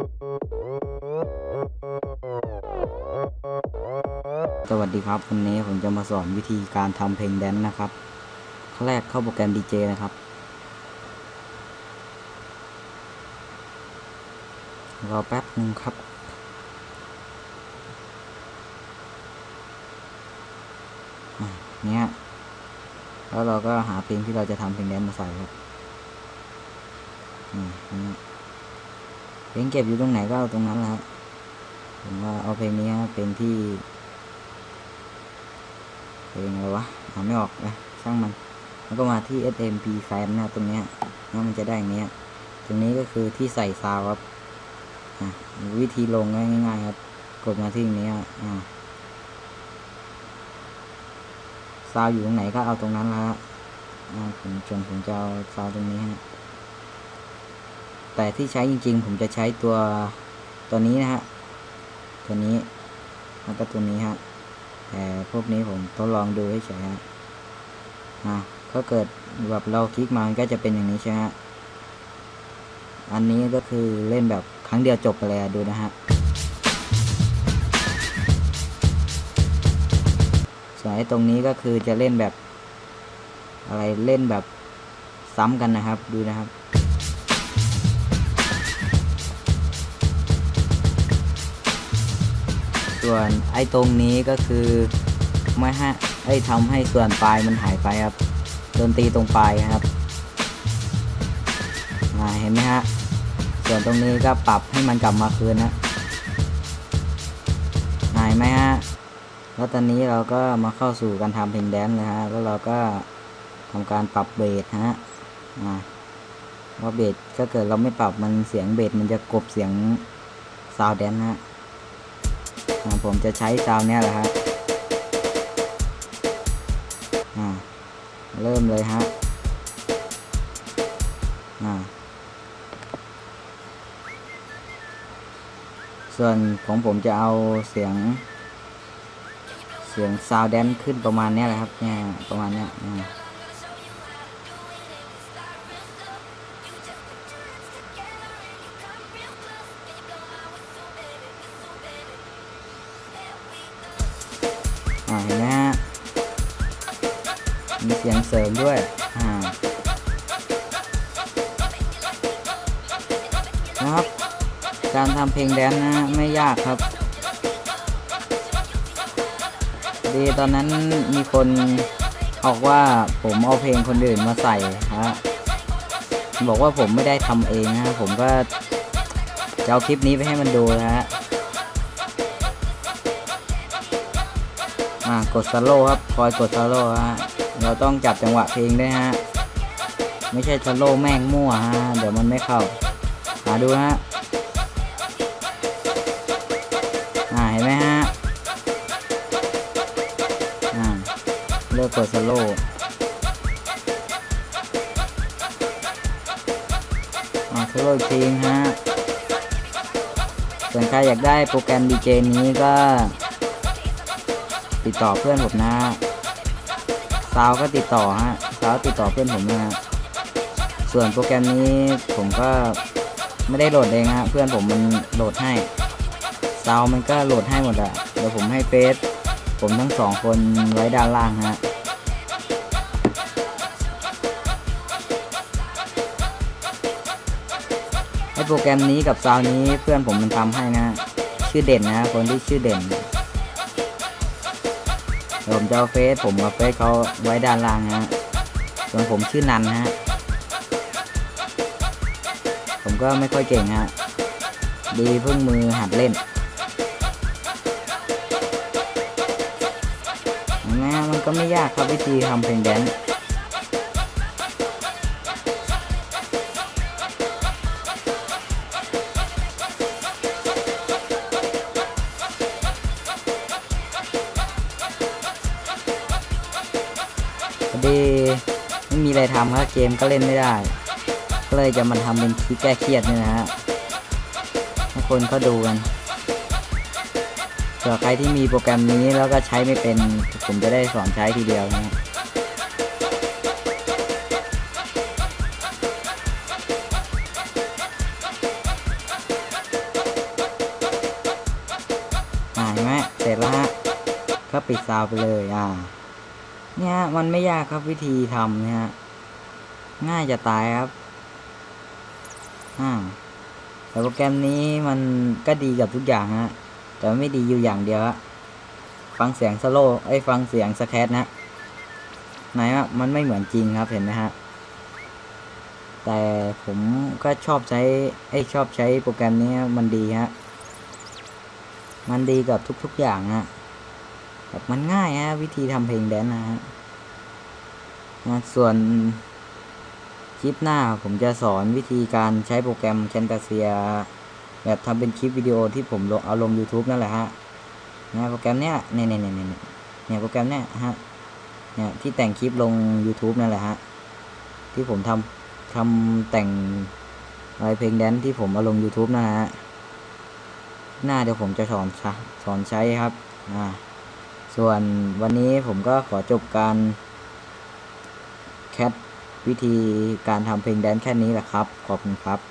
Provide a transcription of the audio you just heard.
สวัสดีครับ วันนี้ผมจะมาสอนวิธีการทำเพลงแดนซ์นะครับขั้นแรกเข้าโปรแกรม DJ นะครับ รอแป๊บนึงครับ เนี้ย แล้วเราก็หาเพลงที่เราจะทำเพลงแดนซ์มาใส่ครับนี่อันนี้ เพลงเก็บอยู่ตรงไหนก็เอาตรงนั้นแหละครับผมว่าเอาเพลงนี้ฮะเพลงที่ เพลงอะไรวะหาไม่ออกนะช่างมัน แล้วก็มาที่ SMP แฟนนะตรงเนี้ยแล้วมันจะได้อย่างเนี้ย ตรงนี้ก็คือที่ใส่ซาวครับวิธีลงง่ายๆครับ กดมาที่ตรงนี้อ่าซาวอยู่ตรงไหนก็เอาตรงนั้นละฮะผมจนผมจะเอาซาวตรงนี้ฮะ แต่ที่ใช้จริง ๆ ผมจะใช้ตัวตัวนี้นะฮะ ตัวนี้แล้วก็ตัวนี้ฮะ แต่พวกนี้ผมทดลองดูเฉยๆฮะอะก็เกิดแบบเราคลิกมามันก็จะเป็นอย่างนี้ใช่ฮะ อันนี้ก็คือเล่นแบบครั้งเดียวจบไปเลยดูนะฮะ ส่วนไอ้ตรงนี้ก็คือจะเล่นแบบ อะไรเล่นแบบซ้ำกันนะครับ ดูนะครับ ส่วนไอ้ตรงนี้ก็คือไม่ให้ไอ้ทำให้ส่วนปลายมันหายไปครับโดนตีตรงปลายครับอ่าเห็นไหมฮะส่วนตรงนี้ก็ปรับให้มันกลับมาคืนนะหายไหมฮะแล้วตอนนี้เราก็มาเข้าสู่การทำเพลงแดนเลยฮะแล้วเราก็ทำการปรับเบสฮะอ่าว่าเบสถ้าเกิดเราไม่ปรับมันเสียงเบสมันจะกบเสียงซาวแดนฮะ ผมจะใช้ซาวนี้แหละฮะเริ่มเลยฮะส่วนของผมจะเอาเสียง เสียงซาวแดนขึ้นประมาณนี้แหละครับเนี่ยประมาณนี้ มีเสียงเสริมด้วยนะครับ การทำเพลงแดนนะไม่ยากครับ ดีตอนนั้นมีคนบอกว่าผมเอาเพลงคนอื่นมาใส่ฮะบอกว่าผมไม่ได้ทำเองนะผมก็จะเอาคลิปนี้ไปให้มันดูนะฮะอ่ากดสโลว์ครับ คอยกดสโลว์ฮะ เราต้องจับจังหวะเพลงด้วยฮะ ไม่ใช่สโลแม่งมั่วฮะ เดี๋ยวมันไม่เข้า หาดูฮะ อ่าเห็นไหมฮะ อ่าเลือกกดสโลอ่าสโลว์อีกทีฮะ ส่วนใครอยากได้โปรแกรม DJ นี้ก็ ติดต่อเพื่อนผมนะ ซาวก็ติดต่อฮะซาวติดต่อเพื่อนผมนะฮะส่วนโปรแกรมนี้ผมก็ไม่ได้โหลดเองฮะเพื่อนผมมันโหลดให้ซาวมันก็โหลดให้หมดอะเดี๋ยวผมให้เฟซผมทั้งสองคนไว้ด้านล่างฮะไอโปรแกรมนี้กับซาวนี้เพื่อนผมมันทำให้นะ ชื่อเด่นนะคนที่ชื่อเด่น ผมจะเอาเฟซผมกับเฟซเขาไว้ด้านล่างฮะส่วนผมชื่อนันฮะ ผมก็ไม่ค่อยเก่งฮะ ดีเพิ่งมือหัดเล่นนะมันก็ไม่ยากครับวิธีทำเพลงแดนซ์ เดไม่มีอะไรทำครับเกมก็เล่นไม่ได้ ก็เลยจะมาทำเป็นคลิปแก้เครียดนี่นะฮะให้คนเขาดูกันเผื่อใครที่มีโปรแกรมนี้แล้วก็ใช้ไม่เป็น ผมจะได้สอนใช้ทีเดียวนะหายไหมเสร็จแล้วฮะก็ปิดซาวไปเลยอ่า เนี่ยมันไม่ยากครับวิธีทำเนี่ยฮะง่ายจะตายครับอ่าแต่โปรแกรมนี้มันก็ดีกับทุกอย่างฮะแต่ไม่ดีอยู่อย่างเดียวฮะฟังเสียงสโลไอ้ฟังเสียงสแครนะไหนฮะมันไม่เหมือนจริงครับเห็นไหมฮะแต่ผมก็ชอบใช้ไอ้ชอบใช้โปรแกรมนี้มันดีฮะมันดีกับทุกๆอย่างฮะ แบบมันง่ายฮะวิธีทำเพลงแดนซ์นะฮะนะส่วนคลิปหน้าผมจะสอนวิธีการใช้โปรแกรม c a n ต a s i a แบบทำเป็นคลิปวิดีโอที่ผมลงเอาลง YouTube นั่นแหละฮะนะโปรแกรมเนี้ยเนี่ยเนี่ยเนี่ยเนี่ยเนี่ยโปรแกรมเนี้ยฮะเนี่ยที่แต่งคลิปลง YouTube นั่นแหละฮะที่ผมทำทำแต่งอะไรเพลงแดนซ์ที่ผมเอาลง YouTube นะฮะหน้าเดี๋ยวผมจะสอนสอนใช้ครับอ่า ส่วนวันนี้ผมก็ขอจบการแคทวิธีการทำเพลงแดนแค่นี้แหละครับ ขอบคุณครับ